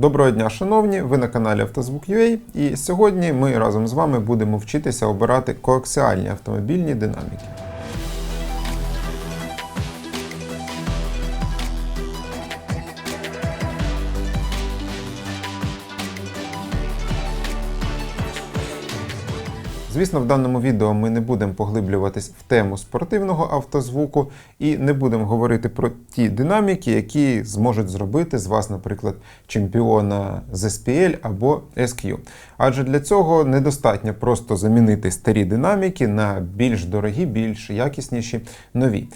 Доброго дня, шановні! Ви на каналі Автозвук.ua і сьогодні ми разом з вами будемо вчитися обирати коаксіальні автомобільні динаміки. Звісно, в даному відео ми не будемо поглиблюватись в тему спортивного автозвуку і не будемо говорити про ті динаміки, які зможуть зробити з вас, наприклад, чемпіона з SPL або SQ. Адже для цього недостатньо просто замінити старі динаміки на більш дорогі, більш якісніші нові.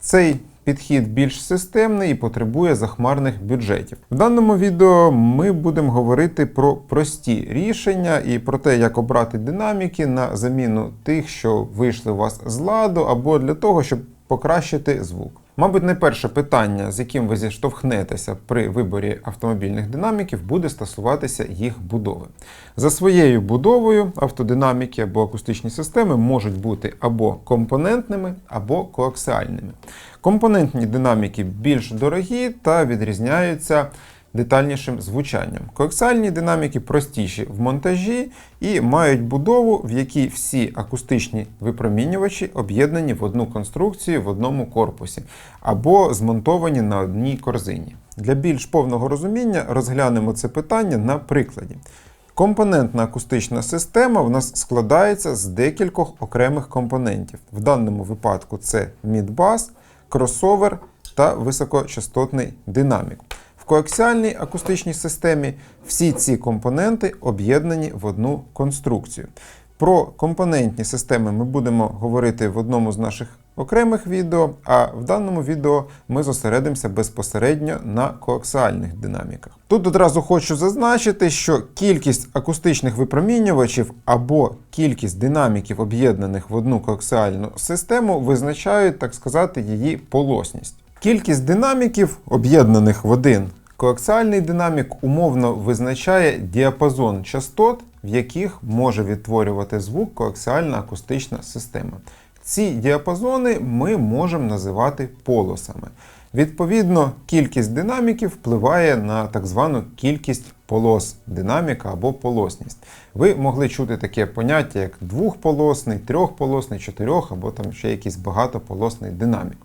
Цей підхід більш системний і потребує захмарних бюджетів. В даному відео ми будемо говорити про прості рішення і про те, як обрати динаміки на заміну тих, що вийшли у вас з ладу, або для того, щоб покращити звук. Мабуть, не перше питання, з яким ви зіштовхнетеся при виборі автомобільних динаміків, буде стосуватися їх будови. За своєю будовою автодинаміки або акустичні системи можуть бути або компонентними, або коаксіальними. Компонентні динаміки більш дорогі та відрізняються детальнішим звучанням. Коаксіальні динаміки простіші в монтажі і мають будову, в якій всі акустичні випромінювачі об'єднані в одну конструкцію в одному корпусі або змонтовані на одній корзині. Для більш повного розуміння розглянемо це питання на прикладі. Компонентна акустична система в нас складається з декількох окремих компонентів. В даному випадку це мідбас, кросовер та високочастотний динамік. Коаксіальній акустичній системі всі ці компоненти об'єднані в одну конструкцію. Про компонентні системи ми будемо говорити в одному з наших окремих відео, а в даному відео ми зосередимося безпосередньо на коаксіальних динаміках. Тут одразу хочу зазначити, що кількість акустичних випромінювачів або кількість динаміків, об'єднаних в одну коаксіальну систему, визначають, так сказати, її полосність. Кількість динаміків, об'єднаних в один коаксіальний динамік, умовно визначає діапазон частот, в яких може відтворювати звук коаксіальна акустична система. Ці діапазони ми можемо називати полосами. Відповідно, кількість динаміків впливає на так звану кількість полос динаміка або полосність. Ви могли чути таке поняття, як двохполосний, трьохполосний, чотирьох або там ще якийсь багатополосний динамік.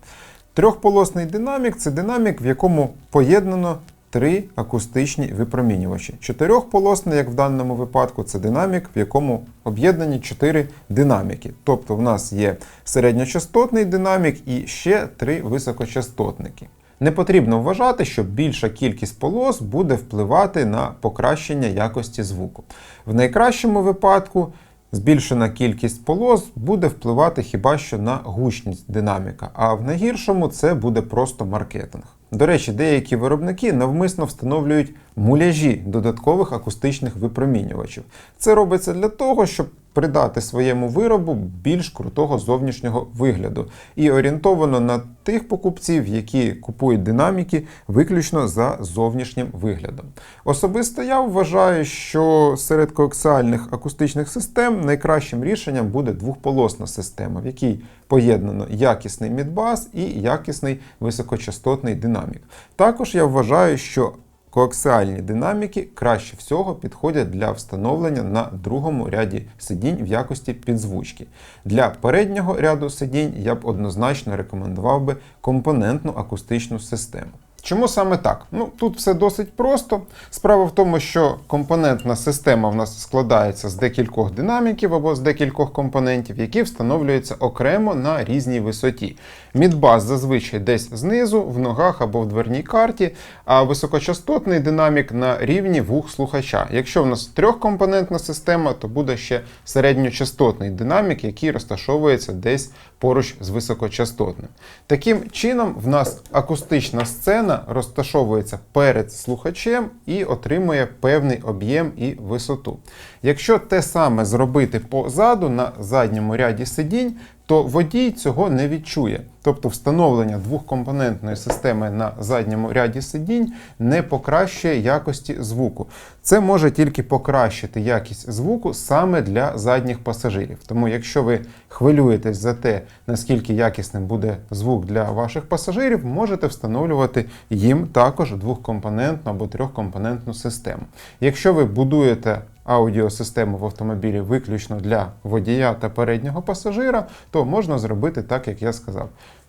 Трьохполосний динамік це динамік, в якому поєднано три акустичні випромінювачі. Чотирьохполосний, як в даному випадку, це динамік, в якому об'єднані чотири динаміки. Тобто в нас є середньочастотний динамік і ще три високочастотники. Не потрібно вважати, що більша кількість полос буде впливати на покращення якості звуку. В найкращому випадку збільшена кількість полос буде впливати хіба що на гучність динаміка, а в найгіршому це буде просто маркетинг. До речі, деякі виробники навмисно встановлюють муляжі додаткових акустичних випромінювачів. Це робиться для того, щоб придати своєму виробу більш крутого зовнішнього вигляду і орієнтовано на тих покупців, які купують динаміки виключно за зовнішнім виглядом. Особисто я вважаю, що серед коаксіальних акустичних систем найкращим рішенням буде двохполосна система, в якій поєднано якісний мідбас і якісний високочастотний динамік. Також я вважаю, що Коаксіальні динаміки краще всього підходять для встановлення на другому ряді сидінь в якості підзвучки. Для переднього ряду сидінь я б однозначно рекомендував би компонентну акустичну систему. Чому саме так? Ну тут все досить просто. Справа в тому, що компонентна система в нас складається з декількох динаміків або з декількох компонентів, які встановлюються окремо на різній висоті. Мідбас зазвичай десь знизу, в ногах або в дверній карті, а високочастотний динамік на рівні вух слухача. Якщо в нас трьохкомпонентна система, то буде ще середньочастотний динамік, який розташовується десь поруч з високочастотним. Таким чином, в нас акустична сцена розташовується перед слухачем і отримує певний об'єм і висоту. Якщо те саме зробити позаду на задньому ряді сидінь, то водій цього не відчує. Тобто встановлення двохкомпонентної системи на задньому ряді сидінь не покращує якості звуку. Це може тільки покращити якість звуку саме для задніх пасажирів. Тому, якщо ви хвилюєтесь за те, наскільки якісним буде звук для ваших пасажирів, можете встановлювати їм також двохкомпонентну або трьохкомпонентну систему. Якщо ви будуєте аудіосистему в автомобілі виключно для водія та переднього пасажира, то можна зробити так, як я сказав.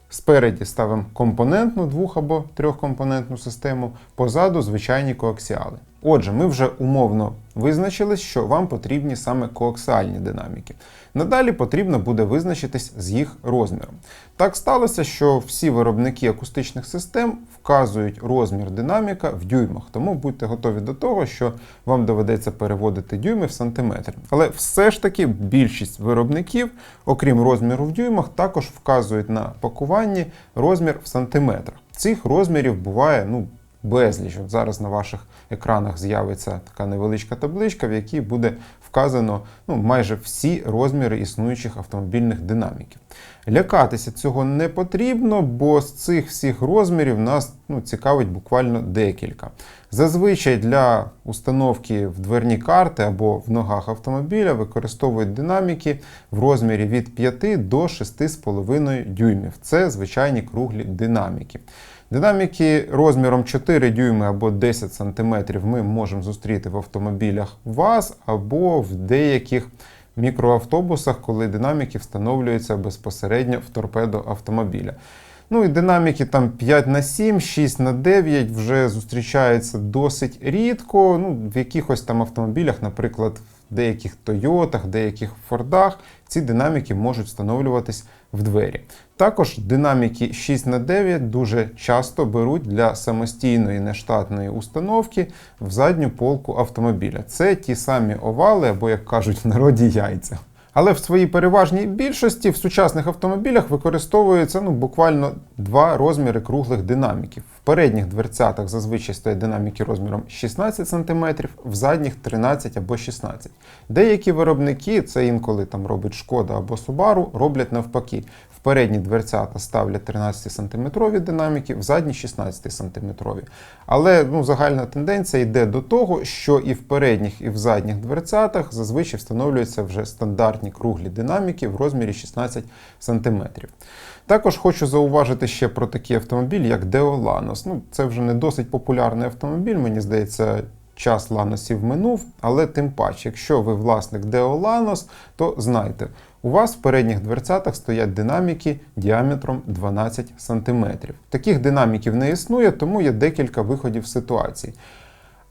Спереді ставимо компонентну двох або трьохкомпонентну систему, позаду звичайні коаксіали. Отже, ми вже умовно визначили, що вам потрібні саме коаксіальні динаміки. Надалі потрібно буде визначитись з їх розміром. Так сталося, що всі виробники акустичних систем вказують розмір динаміка в дюймах, тому будьте готові до того, що вам доведеться переводити дюйми в сантиметри. Але все ж таки більшість виробників, окрім розміру в дюймах, також вказують на пакуванні розмір в сантиметрах. Цих розмірів буває ну, безліч. От зараз на ваших екранах з'явиться така невеличка табличка, в якій буде вказано ну, майже всі розміри існуючих автомобільних динаміків. Лякатися цього не потрібно, бо з цих всіх розмірів нас ну, цікавить буквально декілька. Зазвичай для установки в дверні карти або в ногах автомобіля використовують динаміки в розмірі від 5 до 6,5 дюймів. Це звичайні круглі динаміки. Динаміки розміром 4 дюйми або 10 см ми можемо зустріти в автомобілях ВАЗ або в деяких мікроавтобусах, коли динаміки встановлюються безпосередньо в торпедо автомобіля. Ну і динаміки там 5 на 7, 6 на 9 вже зустрічаються досить рідко. Ну, В якихось там автомобілях, наприклад, в деяких Тойотах, деяких Фордах ці динаміки можуть встановлюватись в двері. Також динаміки 6 на 9 дуже часто беруть для самостійної нештатної установки в задню полку автомобіля. Це ті самі овали, або, як кажуть в народі, яйця. Але в своїй переважній більшості в сучасних автомобілях використовується ну, буквально два розміри круглих динаміків. Передніх дверцятах зазвичай стоять динаміки розміром 16 см, в задніх 13 або 16 Деякі виробники, це інколи там робить Шкода або Subaru, роблять навпаки. В передні дверцята ставлять 13-сантиметрові динаміки, в задні 16-сантиметрові. Але ну, загальна тенденція йде до того, що і в передніх, і в задніх дверцятах зазвичай встановлюються вже стандартні круглі динаміки в розмірі 16 см. Також хочу зауважити ще про такий автомобіль, як Deo Lanos. Ну, Це вже не досить популярний автомобіль, мені здається. Час ланосів минув, але тим паче, якщо ви власник Deo Lanos, то знайте, у вас в передніх дверцятах стоять динаміки діаметром 12 см. Таких динаміків не існує, тому є декілька виходів ситуації.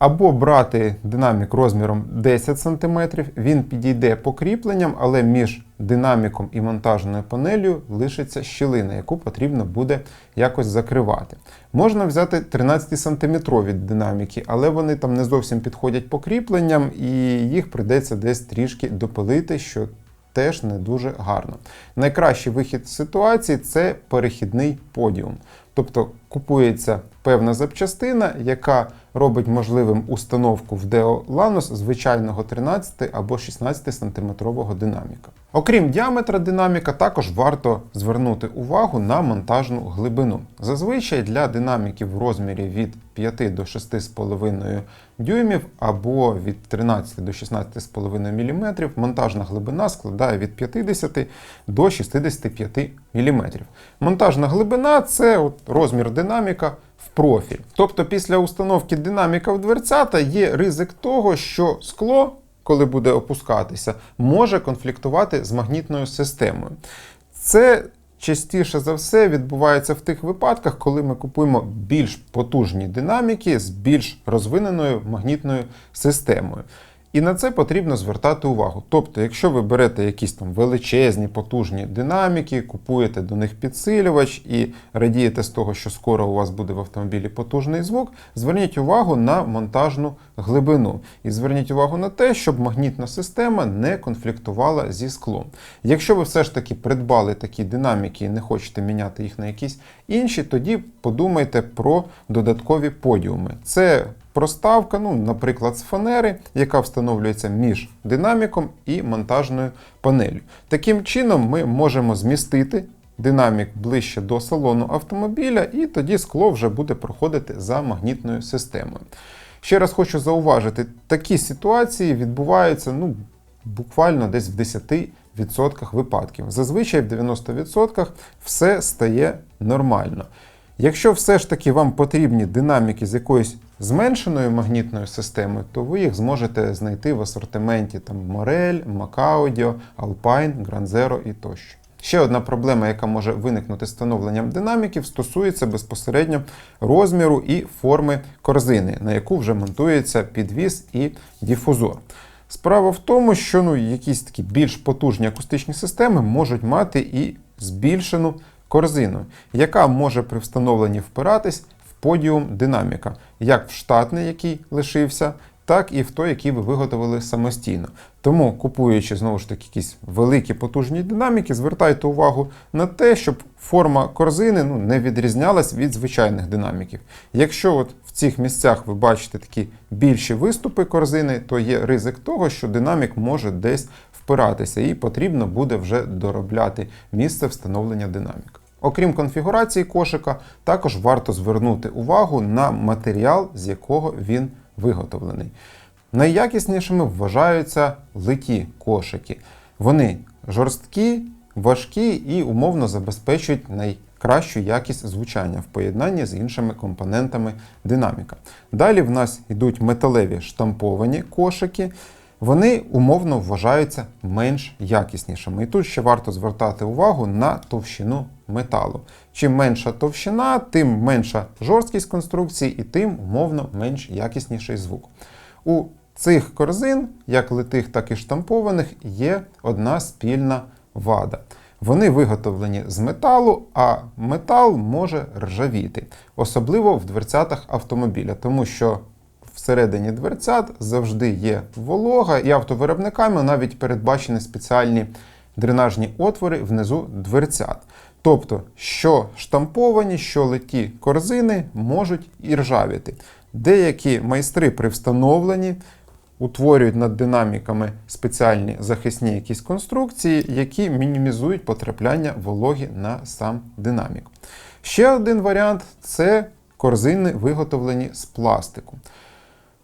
Або брати динамік розміром 10 см, він підійде по кріпленням, але між динаміком і монтажною панелью лишиться щілина, яку потрібно буде якось закривати. Можна взяти 13-сантиметрові динаміки, але вони там не зовсім підходять по кріпленням, і їх прийдеться десь трішки допилити, що теж не дуже гарно. Найкращий вихід ситуації це перехідний подіум. Тобто купується певна запчастина, яка робить можливим установку в Lanos звичайного 13 або 16 сантиметрового динаміка. Окрім діаметра динаміка, також варто звернути увагу на монтажну глибину. Зазвичай для динаміків в розмірі від 5 до 6,5 дюймів або від 13 до 16,5 мм монтажна глибина складає від 50 до 65 мм. Монтажна глибина це от розмір динаміка в профіль. Тобто після установки динаміка в дверцята є ризик того, що скло, коли буде опускатися, може конфліктувати з магнітною системою. Це частіше за все відбувається в тих випадках, коли ми купуємо більш потужні динаміки з більш розвиненою магнітною системою. І на це потрібно звертати увагу. Тобто, якщо ви берете якісь там величезні, потужні динаміки, купуєте до них підсилювач і радієте з того, що скоро у вас буде в автомобілі потужний звук, зверніть увагу на монтажну глибину. І зверніть увагу на те, щоб магнітна система не конфліктувала зі склом. Якщо ви все ж таки придбали такі динаміки і не хочете міняти їх на якісь інші, тоді подумайте про додаткові подіуми. Це проставка, ну, наприклад, з фанери, яка встановлюється між динаміком і монтажною панелью. Таким чином, ми можемо змістити динамік ближче до салону автомобіля, і тоді скло вже буде проходити за магнітною системою. Ще раз хочу зауважити, такі ситуації відбуваються ну, буквально десь в 10% випадків. Зазвичай в 90% все стає нормально. Якщо все ж таки вам потрібні динаміки з якоюсь зменшеною магнітною системою, то ви їх зможете знайти в асортименті там Macaudio, Alpine, Grand Zero і тощо. Ще одна проблема, яка може виникнути встановленням динаміків, стосується безпосередньо розміру і форми корзини, на яку вже монтується підвіс і дифузор. Справа в тому, що ну, якісь такі більш потужні акустичні системи можуть мати і збільшену корзину, яка може при встановленні впиратись в подіум динаміка, як в штатний, який лишився, так і в той, який ви виготовили самостійно. Тому, купуючи знову ж таки якісь великі потужні динаміки, звертайте увагу на те, щоб форма корзини ну, не відрізнялась від звичайних динаміків. Якщо от в цих місцях ви бачите такі більші виступи корзини, то є ризик того, що динамік може десь впиратися, і потрібно буде вже доробляти місце встановлення динаміка. Окрім конфігурації кошика, також варто звернути увагу на матеріал, з якого він виготовлений. Найякіснішими вважаються литі кошики. Вони жорсткі, важкі і умовно забезпечують найкращу якість звучання в поєднанні з іншими компонентами динаміка. Далі в нас йдуть металеві штамповані кошики. Вони умовно вважаються менш якіснішими. І тут ще варто звертати увагу на товщину металу. Чим менша товщина, тим менша жорсткість конструкції і тим умовно менш якісніший звук. У цих корзин, як литих, так і штампованих, є одна спільна вада. Вони виготовлені з металу, а метал може ржавіти, особливо в дверцятах автомобіля, тому що всередині дверцят завжди є волога, і автовиробниками навіть передбачені спеціальні дренажні отвори внизу дверцят. Тобто, що штамповані, що литі корзини можуть і ржавіти. Деякі майстри при встановленні утворюють над динаміками спеціальні захисні якісь конструкції, які мінімізують потрапляння вологи на сам динамік. Ще один варіант це корзини, виготовлені з пластику.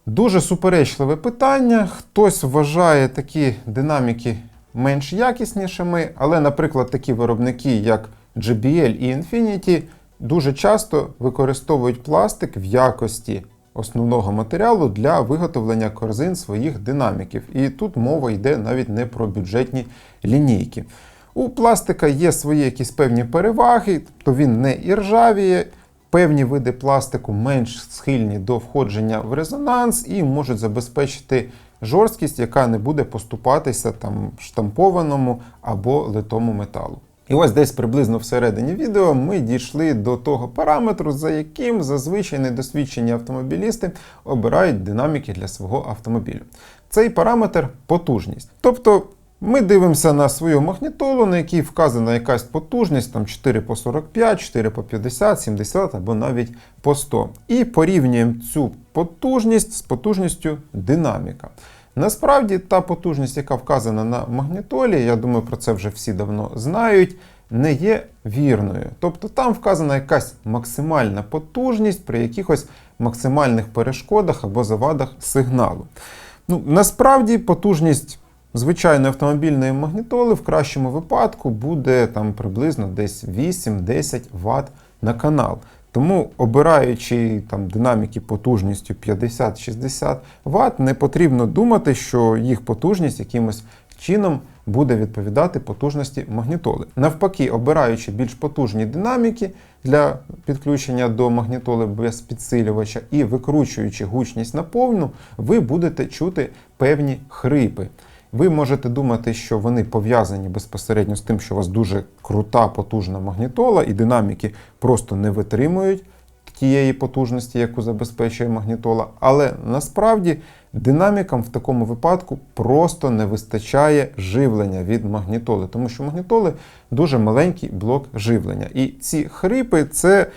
Дуже суперечливе питання. Хтось вважає такі динаміки менш якіснішими, але, наприклад, такі виробники, як JBL і Infinity, дуже часто використовують пластик в якості основного матеріалу для виготовлення корзин своїх динаміків. І тут мова йде навіть не про бюджетні лінійки. У пластика є свої якісь певні переваги, то він не іржавіє. Певні види пластику менш схильні до входження в резонанс і можуть забезпечити жорсткість, яка не буде поступатися там штампованому або литому металу. І ось десь приблизно всередині відео ми дійшли до того параметру, за яким зазвичай недосвідчені автомобілісти обирають динаміки для свого автомобілю. Цей параметр потужність. Тобто ми дивимося на свою магнітолу, на якій вказана якась потужність, там 4 по 45, 4 по 50, 70 або навіть по 100. І порівнюємо цю потужність з потужністю динаміка. Насправді, та потужність, яка вказана на магнітолі, я думаю, про це вже всі давно знають, не є вірною. Тобто там вказана якась максимальна потужність при якихось максимальних перешкодах або завадах сигналу. Ну, Насправді потужність звичайної автомобільної магнітоли в кращому випадку буде там приблизно десь 8-10 Вт на канал. Тому, обираючи там динаміки потужністю 50-60 Вт, не потрібно думати, що їх потужність якимось чином буде відповідати потужності магнітоли. Навпаки, обираючи більш потужні динаміки для підключення до магнітоли без підсилювача і викручуючи гучність на повну, ви будете чути певні хрипи. Ви можете думати, що вони пов'язані безпосередньо з тим, що у вас дуже крута, потужна магнітола, і динаміки просто не витримують тієї потужності, яку забезпечує магнітола, але насправді динамікам в такому випадку просто не вистачає живлення від магнітоли, тому що магнітоли дуже маленький блок живлення. І ці хрипи це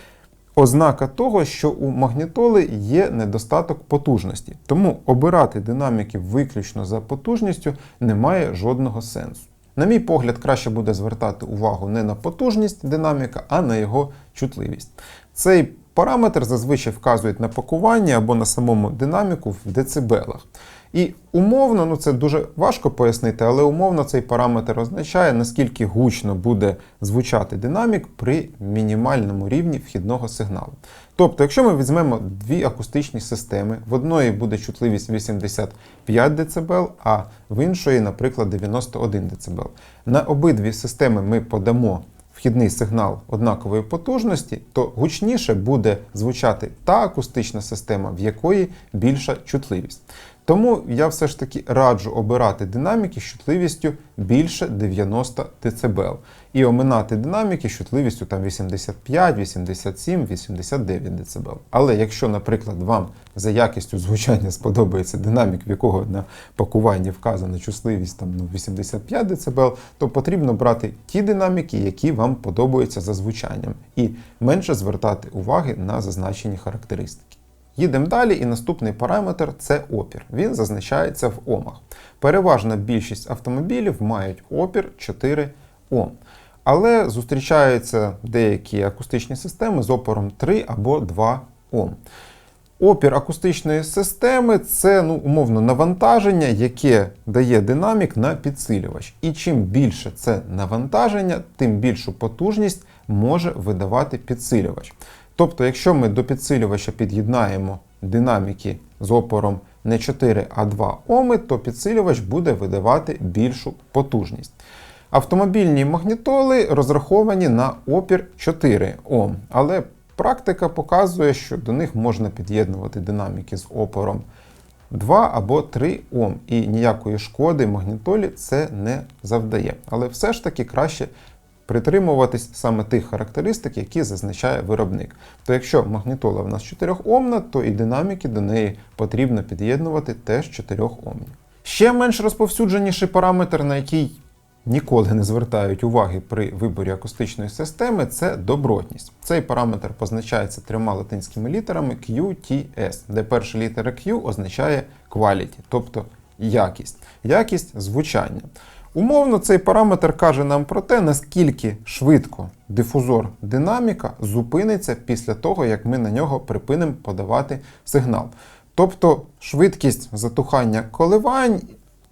ознака того, що у магнітоли є недостаток потужності. Тому обирати динаміки виключно за потужністю немає жодного сенсу. На мій погляд, краще буде звертати увагу не на потужність динаміка, а на його чутливість. Цей параметр зазвичай вказують на пакуванні або на самому динаміку в децибелах. І умовно, ну це дуже важко пояснити, але умовно цей параметр означає, наскільки гучно буде звучати динамік при мінімальному рівні вхідного сигналу. Тобто, якщо ми візьмемо дві акустичні системи, в одної буде чутливість 85 дБ, а в іншої, наприклад, 91 дБ. На обидві системи ми подамо вхідний сигнал однакової потужності, то гучніше буде звучати та акустична система, в якої більша чутливість. Тому я все ж таки раджу обирати динаміки з чутливістю більше 90 дБ і оминати динаміки з чутливістю там 85, 87, 89 дБ. Але якщо, наприклад, вам за якістю звучання сподобається динамік, в якого на пакуванні вказана чутливість там, ну, 85 дБ, то потрібно брати ті динаміки, які вам подобаються за звучанням, і менше звертати уваги на зазначені характеристики. Їдемо далі, і наступний параметр це опір. Він зазначається в омах. Переважна більшість автомобілів мають опір 4 Ом. Але зустрічаються деякі акустичні системи з опором 3 або 2 Ом. Опір акустичної системи це ну, умовно навантаження, яке дає динамік на підсилювач. І чим більше це навантаження, тим більшу потужність може видавати підсилювач. Тобто, якщо ми до підсилювача під'єднаємо динаміки з опором не 4, а 2 Оми, то підсилювач буде видавати більшу потужність. Автомобільні магнітоли розраховані на опір 4 Ом, але практика показує, що до них можна під'єднувати динаміки з опором 2 або 3 Ом, і ніякої шкоди магнітолі це не завдає. Але все ж таки краще притримуватись саме тих характеристик, які зазначає виробник. То якщо магнітола в нас 4 Омна, то і динаміки до неї потрібно під'єднувати теж 4 Омні. Ще менш розповсюдженіший параметр, на який ніколи не звертають уваги при виборі акустичної системи, це добротність. Цей параметр позначається трьома латинськими літерами QTS, де перша літера Q означає quality, тобто якість, якість звучання. Умовно, цей параметр каже нам про те, наскільки швидко дифузор динаміка зупиниться після того, як ми на нього припинимо подавати сигнал. Тобто швидкість затухання коливань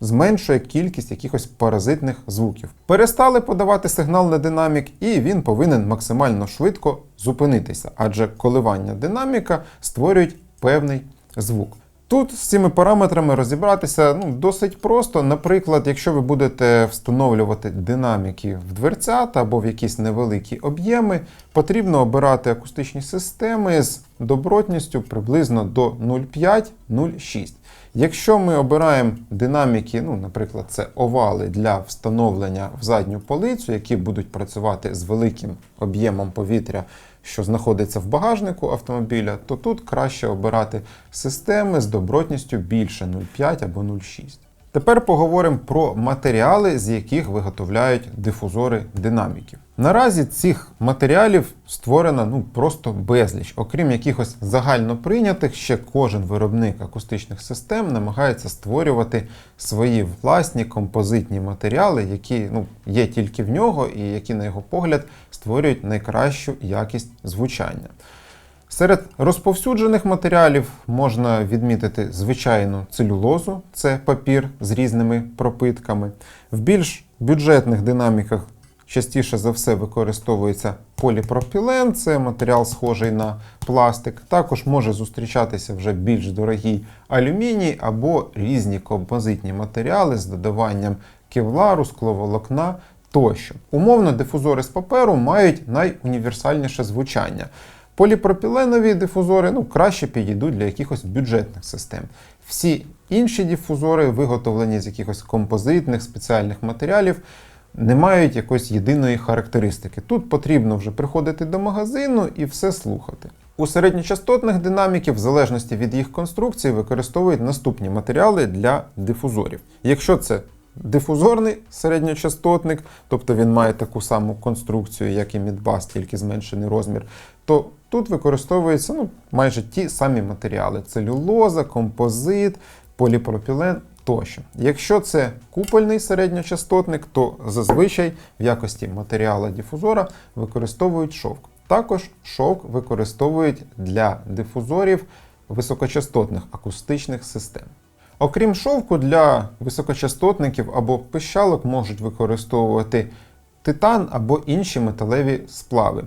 зменшує кількість якихось паразитних звуків. Перестали подавати сигнал на динамік, і він повинен максимально швидко зупинитися, адже коливання динаміка створюють певний звук. Тут з цими параметрами розібратися ну, досить просто. Наприклад, якщо ви будете встановлювати динаміки в дверцята або в якісь невеликі об'єми, потрібно обирати акустичні системи з добротністю приблизно до 0,5-0,6. Якщо ми обираємо динаміки, ну, наприклад, це овали для встановлення в задню полицю, які будуть працювати з великим об'ємом повітря, що знаходиться в багажнику автомобіля, то тут краще обирати системи з добротністю більше 0,5 або 0,6. Тепер поговоримо про матеріали, з яких виготовляють дифузори динаміків. Наразі цих матеріалів створено ну просто безліч. Окрім якихось загально прийнятих, ще кожен виробник акустичних систем намагається створювати свої власні композитні матеріали, які ну, є тільки в нього, і які, на його погляд, створюють найкращу якість звучання. Серед розповсюджених матеріалів можна відмітити звичайну целюлозу, це папір з різними пропитками. В більш бюджетних динаміках частіше за все використовується поліпропілен, це матеріал схожий на пластик. Також може зустрічатися вже більш дорогий алюміній або різні композитні матеріали з додаванням кевлару, скловолокна тощо. Умовно, дифузори з паперу мають найуніверсальніше звучання. Поліпропіленові дифузори ну, краще підійдуть для якихось бюджетних систем. Всі інші дифузори, виготовлені з якихось композитних спеціальних матеріалів, не мають якоїсь єдиної характеристики. Тут потрібно вже приходити до магазину і все слухати. У середньочастотних динаміків, в залежності від їх конструкції, використовують наступні матеріали для дифузорів. Якщо це дифузорний середньочастотник, тобто він має таку саму конструкцію, як і мідбас, тільки зменшений розмір, то тут використовуються ну, майже ті самі матеріали: целюлоза, композит, поліпропілен тощо. Якщо це купольний середньочастотник, то зазвичай в якості матеріала дифузора використовують шовк. Також шовк використовують для дифузорів високочастотних акустичних систем. Окрім шовку, для високочастотників або пищалок можуть використовувати титан або інші металеві сплави.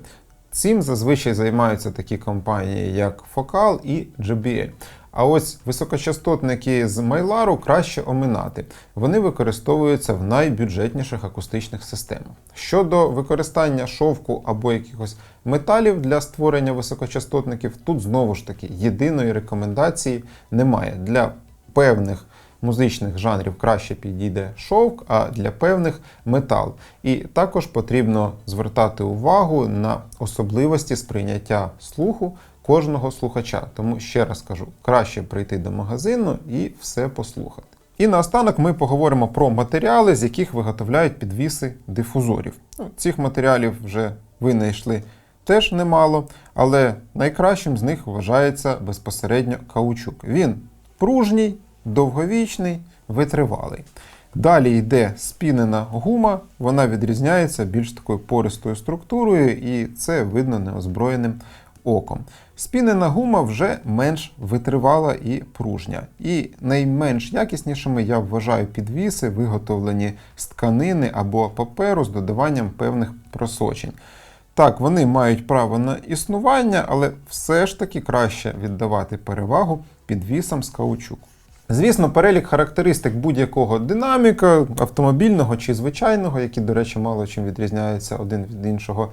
Цим зазвичай займаються такі компанії, як Focal і JBL. А ось високочастотники з Майлару краще оминати. Вони використовуються в найбюджетніших акустичних системах. Щодо використання шовку або якихось металів для створення високочастотників, тут знову ж таки єдиної рекомендації немає. Для певних музичних жанрів краще підійде шовк, а для певних метал. І також потрібно звертати увагу на особливості сприйняття слуху кожного слухача. Тому ще раз кажу, краще прийти до магазину і все послухати. І наостанок ми поговоримо про матеріали, з яких виготовляють підвіси дифузорів. Ну, цих матеріалів вже винайшли теж немало, але найкращим з них вважається безпосередньо каучук. Він пружній, довговічний, витривалий. Далі йде спінена гума, вона відрізняється більш такою пористою структурою, і це видно неозброєним оком. Спінена гума вже менш витривала і пружня. І найменш якіснішими я вважаю підвіси, виготовлені з тканини або паперу з додаванням певних просочень. Так, вони мають право на існування, але все ж таки краще віддавати перевагу підвісам з каучуку. Звісно, перелік характеристик будь-якого динаміка, автомобільного чи звичайного, які, до речі, мало чим відрізняються один від іншого,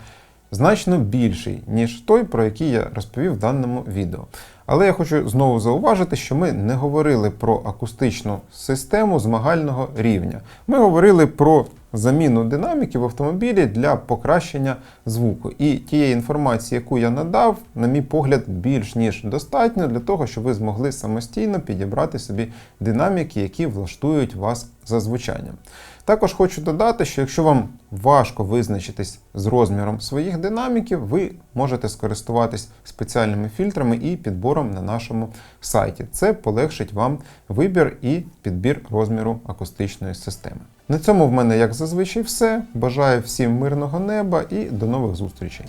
значно більший, ніж той, про який я розповів в даному відео. Але я хочу знову зауважити, що ми не говорили про акустичну систему змагального рівня. Ми говорили про заміну динаміки в автомобілі для покращення звуку. І тієї інформації, яку я надав, на мій погляд, більш ніж достатньо для того, щоб ви змогли самостійно підібрати собі динаміки, які влаштують вас за звучанням. Також хочу додати, що якщо вам важко визначитись з розміром своїх динаміків, ви можете скористуватись спеціальними фільтрами і підбором на нашому сайті. Це полегшить вам вибір і підбір розміру акустичної системи. На цьому в мене, як зазвичай, все. Бажаю всім мирного неба і до нових зустрічей.